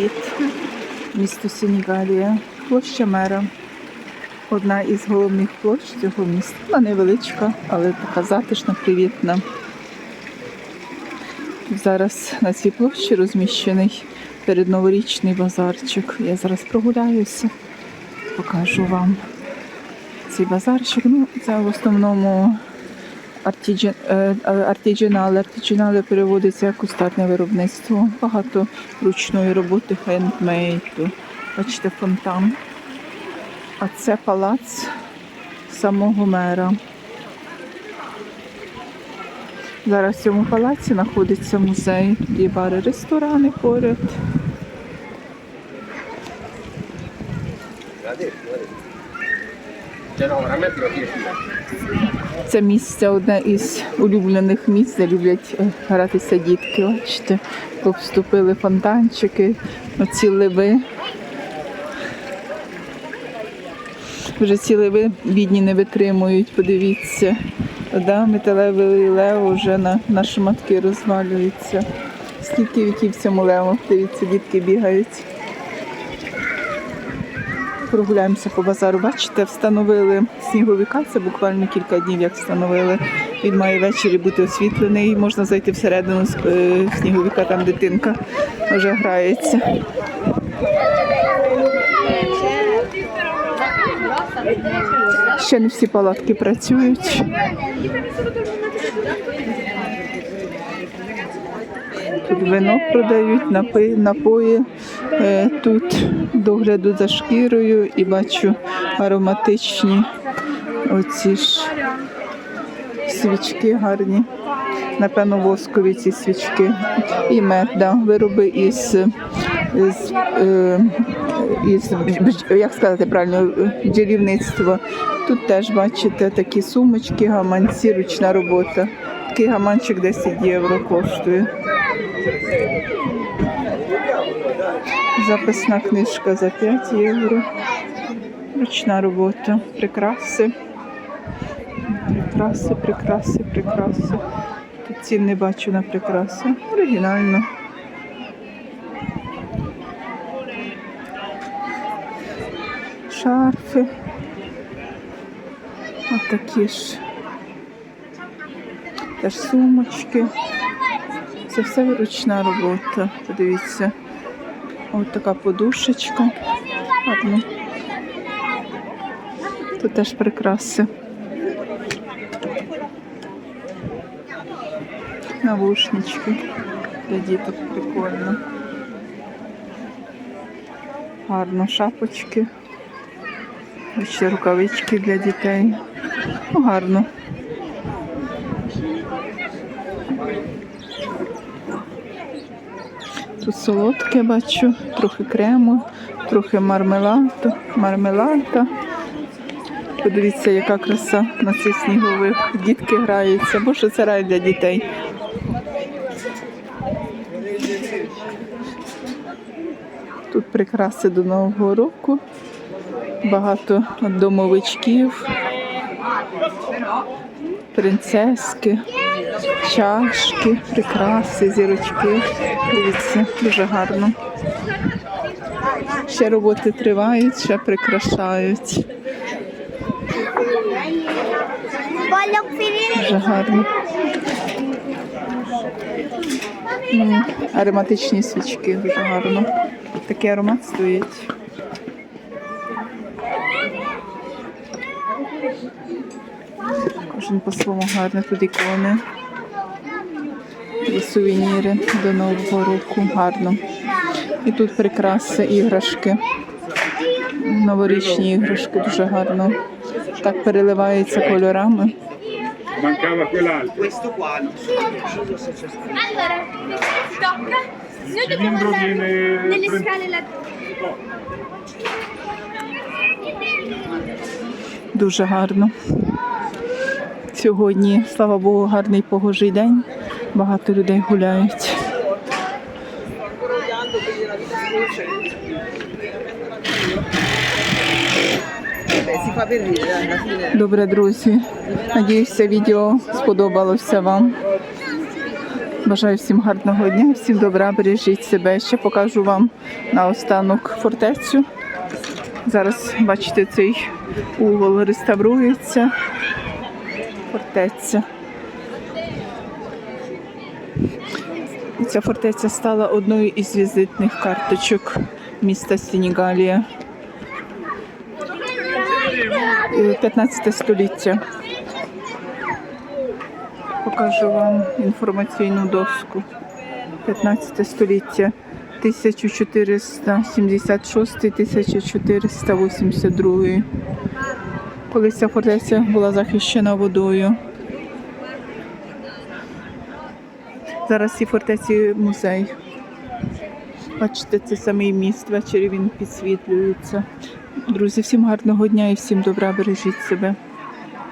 привіт. Місто Сенігалія, площа мера. Одна із головних площ цього міста. Вона невеличка, але така затишна, привітна. Зараз на цій площі розміщений передноворічний базарчик. Я зараз прогуляюся, покажу вам цей базарчик. Ну, це в основному артіджі- е, е, артіджінали. Переводиться як устатне виробництво. Багато ручної роботи, хендмейду. Бачите, фонтан. А це палац самого мера. Зараз в цьому палаці знаходиться музей, є бари, ресторани поряд. Це місце одне із улюблених місць, де люблять е, гратися дітки. Бачите, повступили фонтанчики, оці ливи. Вже ці ливи бідні не витримують, подивіться. Да, металевий лев вже на, на шматки розвалюється. Скільки віків цьому леву, дивіться, дітки бігають. Прогуляємося по базару. Бачите, встановили сніговика, це буквально кілька днів, як встановили. Він має ввечері бути освітлений. Можна зайти всередину е, сніговика, там дитинка вже грається. Ще не всі палатки працюють. Тут вино продають, напої, Тут догляду за шкірою і бачу ароматичні оці ж свічки гарні. Напевно, воскові ці свічки. І мед, да, вироби із, із, е, із як сказати правильно, бджолівництва. Тут теж бачите такі сумочки, гаманці, ручна робота. Такий гаманчик 10 євро коштує. Записна книжка за 5 євро. Ручна робота. Прикраси. Прикраси, прикраси, прикраси. Тут цін не бачу на прикраси. Оригінально. Шарфи. Ось такі ж. Теж сумочки. Це все ручна робота. Подивіться. Ось така подушечка. Гарно. Тут теж прикраси. Навушнички для діток прикольно. Гарно шапочки. Ще рукавички для дітей. Ну, гарно. Тут солодке бачу, трохи крему, трохи мармеладу, мармелада. Подивіться, яка краса на цих снігових. Дітки граються. Боже, це рай для дітей. Тут прикраси до Нового року. Багато домовичків, принцески, чашки, прикраси, зірочки. Дивіться, дуже гарно. Ще роботи тривають, ще прикрашають. Дуже гарно. Ароматичні свічки дуже гарно. Такий аромат стоїть. Кожен по-своєму гарно тут ікони. Сувеніри до Нового року. Гарно. І тут прикраси, іграшки. Новорічні іграшки дуже гарно. Так переливаються кольорами. Mancava quell'altro. Questo qua non so. Allora, tocca. Noi dobbiamo andare nelle scale là. Дуже гарно. Сьогодні, слава Богу, гарний погожий день. Багато людей гуляють. Добре, друзі. Надіюсь, це відео сподобалося вам. Бажаю всім гарного дня, всім добра, бережіть себе. Ще покажу вам наостанок фортецю. Зараз бачите, цей угол реставрується. Фортеця. Ця фортеця стала одною із візитних карточок міста Сенігалія. Е, 15 століття. Покажу вам інформаційну доску. 15 століття 1476-1482. Колись ця фортеця була захищена водою. Зараз ці фортеці музей. Бачите, це самий міст. Ввечері він підсвітлюється. Друзі, всім гарного дня і всім добра, бережіть себе.